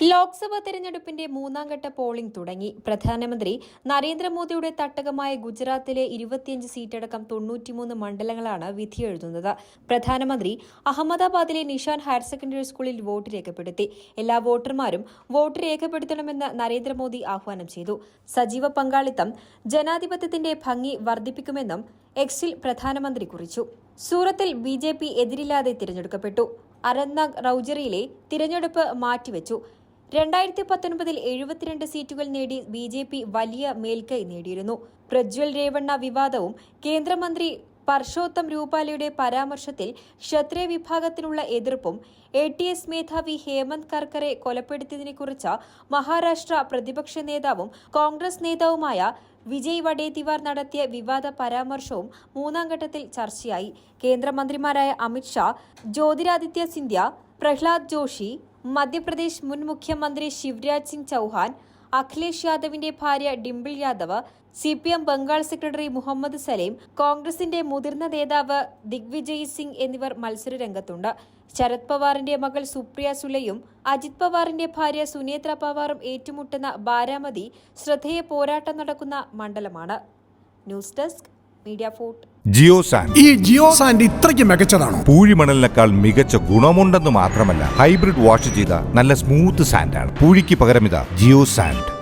ലോക്സഭാ തെരഞ്ഞെടുപ്പിന്റെ മൂന്നാം ഘട്ട പോളിംഗ് തുടങ്ങി. പ്രധാനമന്ത്രി നരേന്ദ്രമോദിയുടെ തട്ടകമായ ഗുജറാത്തിലെ ഇരുപത്തിയഞ്ച് സീറ്റടക്കം തൊണ്ണൂറ്റിമൂന്ന് മണ്ഡലങ്ങളാണ് വിധിയെഴുതുന്നത് പ്രധാനമന്ത്രി അഹമ്മദാബാദിലെ നിഷാൻ ഹയർ സെക്കൻഡറി സ്കൂളിൽ വോട്ട് രേഖപ്പെടുത്തി. എല്ലാ വോട്ടർമാരും വോട്ട് രേഖപ്പെടുത്തണമെന്ന് നരേന്ദ്രമോദി ആഹ്വാനം ചെയ്തു. സജീവ പങ്കാളിത്തം ജനാധിപത്യത്തിന്റെ ഭംഗി വർദ്ധിപ്പിക്കുമെന്നും എക്സിൽ പ്രധാനമന്ത്രി കുറിച്ചു. സൂറത്തിൽ ബി എതിരില്ലാതെ തിരഞ്ഞെടുക്കപ്പെട്ടു. അരന്നാഗ് റൌജറിയിലെ തിരഞ്ഞെടുപ്പ് മാറ്റിവെച്ചു. രണ്ടായിരത്തി പത്തൊൻപതിൽ എഴുപത്തിരണ്ട് സീറ്റുകൾ നേടി ബി ജെ പി വലിയ മേൽക്കൈ നേടിയിരുന്നു. പ്രജ്വൽ രേവണ്ണ വിവാദവും കേന്ദ്രമന്ത്രി പർഷോത്തം രൂപാലയുടെ പരാമർശത്തിൽ ക്ഷത്രിയ വിഭാഗത്തിനുള്ള എതിർപ്പും എ ടി എസ് മേധാവി ഹേമന്ത് കർക്കറെ കൊലപ്പെടുത്തിയതിനെക്കുറിച്ച് മഹാരാഷ്ട്ര പ്രതിപക്ഷ നേതാവും കോൺഗ്രസ് നേതാവുമായ വിജയ് വഡേതിവാർ നടത്തിയ വിവാദ പരാമർശവും മൂന്നാം ഘട്ടത്തിൽ ചർച്ചയായി. കേന്ദ്രമന്ത്രിമാരായ അമിത്ഷാ ജ്യോതിരാദിത്യ സിന്ധ്യ പ്രഹ്ലാദ് ജോഷി മധ്യപ്രദേശ് മുൻ മുഖ്യമന്ത്രി ശിവരാജ് സിംഗ് ചൌഹാൻ അഖിലേഷ് യാദവിന്റെ ഭാര്യ Dimple Yadav C P M Bengal secretary Muhammad Salim കോൺഗ്രസിന്റെ മുതിർന്ന നേതാവ് ദിഗ്വിജയ് സിംഗ് എന്നിവർ മത്സരരംഗത്തുണ്ട്. ശരത് പവാറിന്റെ മകൾ സുപ്രിയ സുലയും അജിത് പവാറിന്റെ ഭാര്യ സുനേത്ര പവാറും ഏറ്റുമുട്ടുന്ന ബാരാമതി ശ്രദ്ധേയ പോരാട്ടം നടക്കുന്ന മണ്ഡലമാണ്. News desk media fort Geo sand ഈ ജിയോ സാൻഡ് ഇത്രയ്ക്ക് മികച്ചതാണോ? പൂഴിമണലിനേക്കാൾ മികച്ച ഗുണമുണ്ടെന്ന് മാത്രമല്ല ഹൈബ്രിഡ് വാഷ് ചെയ്ത നല്ല സ്മൂത്ത് സാൻഡാണ്. പൂഴിക്ക് പകരം ഇതാ ജിയോ സാൻഡ്.